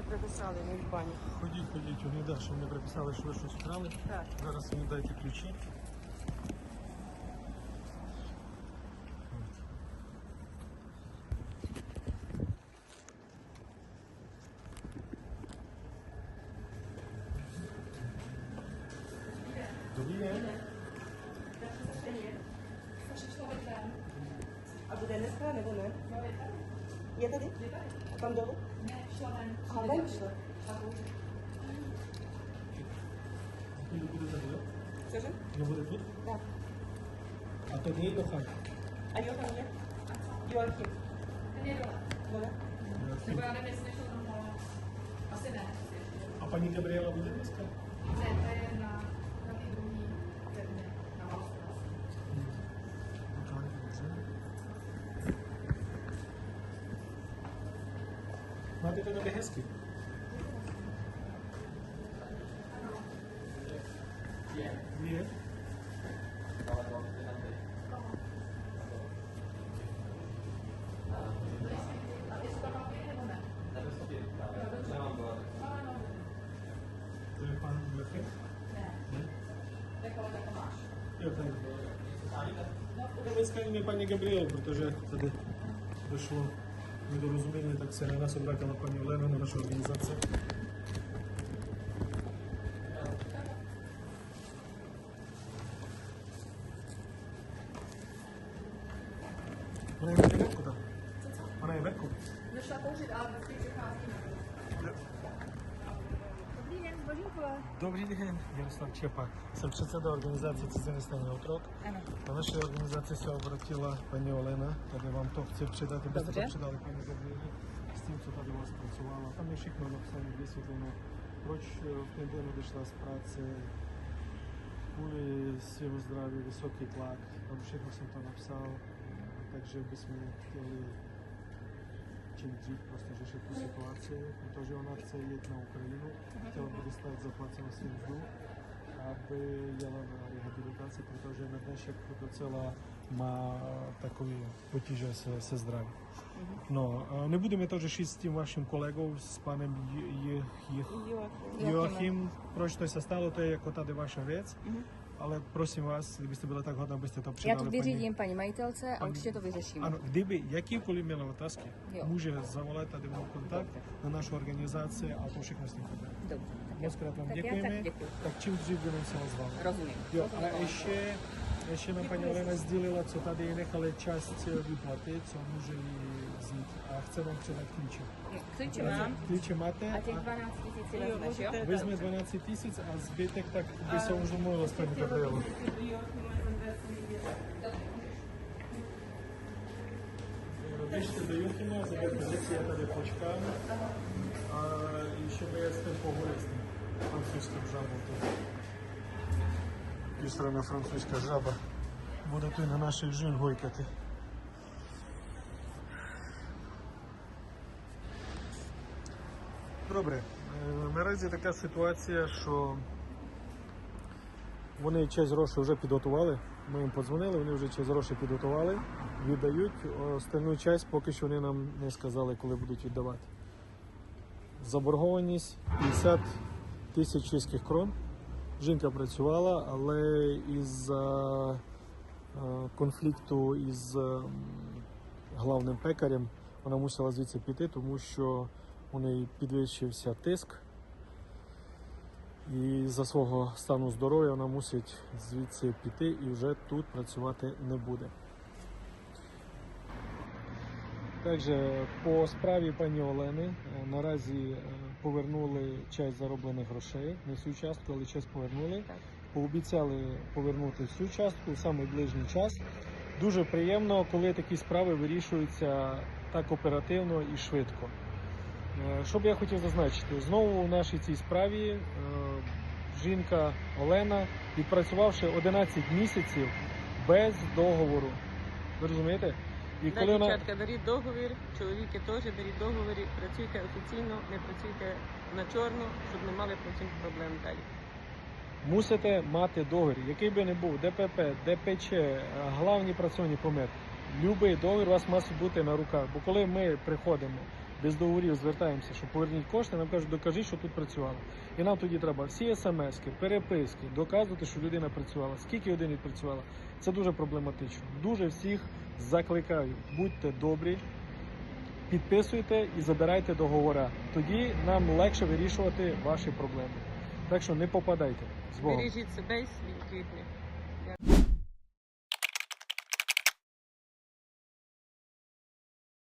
не приписали, не в бані. Ходіть, ходіть, вони да, що вони приписали, що ви щось вкрали. Так. Зараз мені дайте ключі. Добрий день. А буде не скране, вони? Є туди? А там долу? А, дай пішла. Ви будете тут? Скажи? Ви будете тут? Так. А тоді є до хати. А Йохан є? Йоахім. Вона? Бо я не смішно мова. Asi ne. А пані Габріела буде десь? Ne, to je Máte to dobře hezky. Je. To je pan Blechek? Ne. Jako, jako máš. nedorozumění, tak se na nás obrátila paní Olena, na naše organizace. Ona je venku tam. Ona je venku. Nešla použít, ale. Dobrý den, Zbožínkové. Dobrý den, Jaroslav Čepa. Jsem předseda organizace Ciziny stejný otrok. Ano. Na naší organizaci se obratila paní Olena, tady vám to chci předat, abyste to předali paní Gabrieli s tím, co tady vás pracovala. Tam je všechno napsané, vysvětleno, proč eh, v ten den odešla z práce, kvůli svého zdraví, vysoký tlak, tam všechno jsem to napsal, takže bychom chtěli čím dřív prostě řešit tu situaci, protože ona chce jít na Ukrajinu, chtěla by dostat zaplacenou svým mzdu, aby jela na rehabilitaci, protože na dnešek docela má takový potíže se, se zdravím. No, a nebudeme to řešit s tím vaším kolegou, s panem J- J- J- Йоахім. Joachim, proč to se stalo, to je jako tady vaša věc, ale prosím vás, kdybyste byla tak hodná, abyste to Já předali to vyřídím paní majitelce a Paní- určitě to vyřešíme. Ano, kdyby jakýkoliv měla otázky, Jo. může zavolat tady mám kontakt na našu organizaci a to všechno s tím bude. Dobře, tak Moc krát vám Tak já děkujeme. tak děkuji. Tak čím dřív budeme se ozvat. rozumím. Jo, ale ještě, ještě nám paní Olena sdělila, co tady nechali část výplaty, co může jí vzít a chce vám předat klíče. Klíče mám Klíče máte a těch a 12 tisíc si vezmeš, jo? vezme 12 tisíc a zbytek tak by se už domluvila s paní Gabrielou. Běžte do Jochima, zaberte věci, já tady počkám. A ještě by jet ten pohovor s tím francouzským žabou. Пістрана французька жаба буде тут на наших жін гойкати. Добре, е, наразі така ситуація, що вони часть грошей вже підготували. Ми їм подзвонили, вони вже часть грошей підготували, віддають. Остальну часть поки що вони нам не сказали, коли будуть віддавати. Заборгованість 50 тисяч чеських крон. Жінка працювала, але із-за е, конфлікту із е, главним пекарем вона мусила звідси піти, тому що у неї підвищився тиск. І за свого стану здоров'я вона мусить звідси піти і вже тут працювати не буде. Також по справі пані Олени е, наразі е, повернули часть зароблених грошей, не всю частку, але часть повернули. Так. Пообіцяли повернути всю частку в найближчий час. Дуже приємно, коли такі справи вирішуються так оперативно і швидко. Е, Що б я хотів зазначити, знову у нашій цій справі е, жінка Олена, відпрацювавши 11 місяців без договору. Ви розумієте? І коли вона дівчатка, беріть договір, чоловіки теж беріть договір, працюйте офіційно, не працюйте на чорно, щоб не мали потім проблем далі. мусите мати договір, який би не був, ДПП, ДПЧ, е, главні працівні помет. Любий договір у вас має бути на руках. Бо коли ми приходимо без договорів звертаємося, що поверніть кошти, нам кажуть, докажіть, що тут працювала. І нам тоді треба всі смски, переписки, доказувати, що людина працювала, скільки годин відпрацювала. Це дуже проблематично. Дуже всіх закликаю, будьте добрі, підписуйте і забирайте договори. Тоді нам легше вирішувати ваші проблеми. Так що не попадайте з Богом. Бережіть себе і свій рідних.